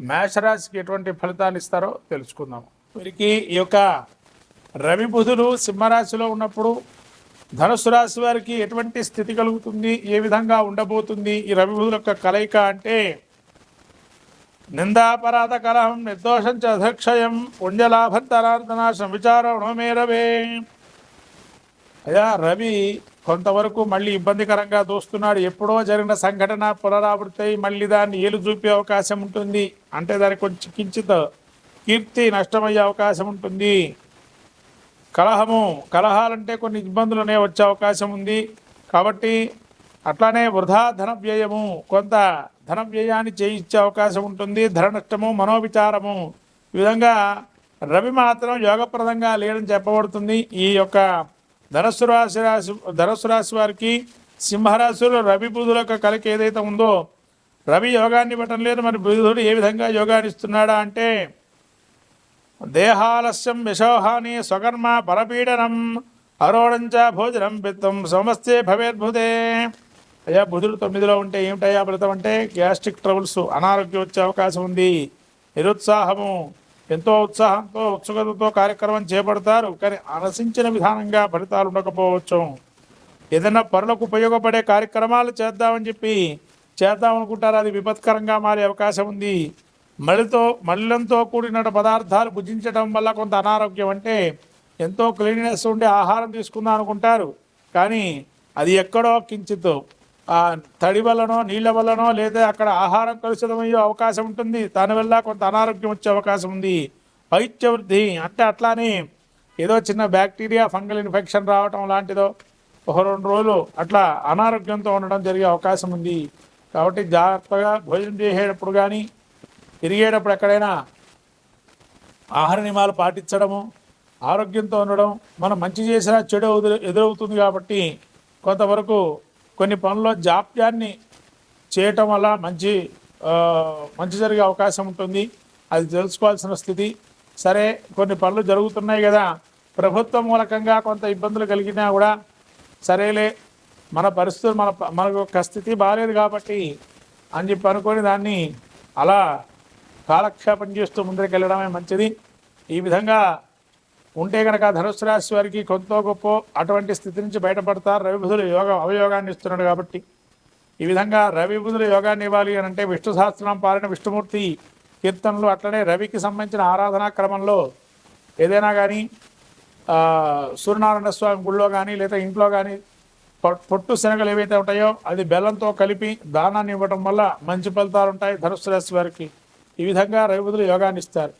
మేషరాశికి ఎటువంటి ఫలితాన్ని ఇస్తారో తెలుసుకుందాము వీరికి ఈ యొక్క రవి బుధులు సింహరాశిలో ఉన్నప్పుడు ధనుసు రాశి వారికి ఎటువంటి స్థితి కలుగుతుంది ఏ విధంగా ఉండబోతుంది ఈ రవి బుధుల యొక్క కలయిక అంటే నిందాపరాధ కలహం నిర్దోషం చ అధక్షయం పుణ్యలాభంతరార్థనాశం విచారం రవే అయ్యా రవి కొంతవరకు మళ్ళీ ఇబ్బందికరంగా దోస్తున్నాడు. ఎప్పుడో జరిగిన సంఘటన పునరావృతి మళ్ళీ దాన్ని ఏలు చూపే అవకాశం ఉంటుంది. అంటే దానికి కొంచెం కించిత కీర్తి నష్టమయ్యే అవకాశం ఉంటుంది. కలహము కలహాలంటే కొన్ని ఇబ్బందులనే వచ్చే అవకాశం ఉంది. కాబట్టి అట్లానే వృధా ధన వ్యయము కొంత ధన వ్యయాన్ని చేయించే అవకాశం ఉంటుంది. ధన నష్టము మనోవిచారము ఈ విధంగా రవి మాత్రం యోగప్రదంగా లేడని చెప్పబడుతుంది. ఈ యొక్క ధనస్సు రాశి రాశి ధనస్సు రాశి వారికి సింహరాశిలో రవి బుధుల యొక్క కలిక ఏదైతే ఉందో రవి యోగాన్ని ఇవ్వటం లేదు. మరి బుధుడు ఏ విధంగా యోగాన్ని ఇస్తున్నాడా అంటే దేహాలస్యం విషోహాని స్వకర్మ పరపీడనం అరోడంచ భోజనం పిత్తం సమస్తే భవేద్భుతే. అయ్యా బుధుడు తొమ్మిదిలో ఉంటే ఏమిటయ్యా ఫలితం అంటే గ్యాస్ట్రిక్ ట్రబుల్స్ అనారోగ్యం వచ్చే అవకాశం ఉంది. నిరుత్సాహము ఎంతో ఉత్సాహంతో ఉత్సుకతతో కార్యక్రమం చేపడతారు. కానీ ఆలసించిన విధానంగా ఫలితాలు ఉండకపోవచ్చు. ఏదైనా పనులకు ఉపయోగపడే కార్యక్రమాలు చేద్దామని చెప్పి చేద్దామనుకుంటారు అది విపత్కరంగా మారే అవకాశం ఉంది. మళ్ళీతో మళ్ళంతో కూడిన పదార్థాలు భుజించడం వల్ల కొంత అనారోగ్యం అంటే ఎంతో క్లీన్నెస్ ఉండే ఆహారం తీసుకుందాం అనుకుంటారు. కానీ అది ఎక్కడో కించిత్ తడి వల్లనో నీళ్ళ వల్లనో లేదా అక్కడ ఆహారం కలుషితమయ్యే అవకాశం ఉంటుంది. దానివల్ల కొంత అనారోగ్యం వచ్చే అవకాశం ఉంది. పైత్య వృద్ధి అంటే అట్లానే ఏదో చిన్న బ్యాక్టీరియా ఫంగల్ ఇన్ఫెక్షన్ రావటం లాంటిదో ఒక రెండు రోజులు అట్లా అనారోగ్యంతో ఉండడం జరిగే అవకాశం ఉంది. కాబట్టి జాగ్రత్తగా భోజనం చేసేటప్పుడు కానీ తిరిగేటప్పుడు ఎక్కడైనా ఆహార నియమాలు పాటించడము ఆరోగ్యంతో ఉండడం మనం మంచి చేసినా చెడు ఎదురవుతుంది కాబట్టి కొంతవరకు కొన్ని పనుల్లో జాప్యాన్ని చేయటం వల్ల మంచి మంచి జరిగే అవకాశం ఉంటుంది. అది తెలుసుకోవాల్సిన స్థితి. సరే కొన్ని పనులు జరుగుతున్నాయి కదా. ప్రభుత్వం మూలకంగా కొంత ఇబ్బందులు కలిగినా కూడా సరేలే మన పరిస్థితులు మన మనకు ఒక స్థితి బాగాలేదు కాబట్టి అని చెప్పి అనుకొని దాన్ని అలా కాలక్షేపం చేస్తూ ముందరికి వెళ్ళడమే మంచిది. ఈ విధంగా ఉంటే కనుక ధనుసు రాశి వారికి కొంత గొప్ప అటువంటి స్థితి నుంచి బయటపడతారు. రవిబుధులు యోగ అవయోగాన్ని ఇస్తున్నాడు కాబట్టి ఈ విధంగా రవిబుధులు యోగాన్ని ఇవ్వాలి అని అంటే విష్ణు సహస్రనామ పాలన విష్ణుమూర్తి కీర్తనలు అట్లనే రవికి సంబంధించిన ఆరాధనా క్రమంలో ఏదైనా కానీ సూర్యనారాయణ స్వామి గుళ్ళో కానీ లేదా ఇంట్లో కానీ పొట్టు శనగలు ఏవైతే ఉంటాయో అది బెల్లంతో కలిపి దానాన్ని ఇవ్వడం వల్ల మంచి ఫలితాలు ఉంటాయి ధనుసు రాశి వారికి. ఈ విధంగా రవిబుధులు యోగాన్ని ఇస్తారు.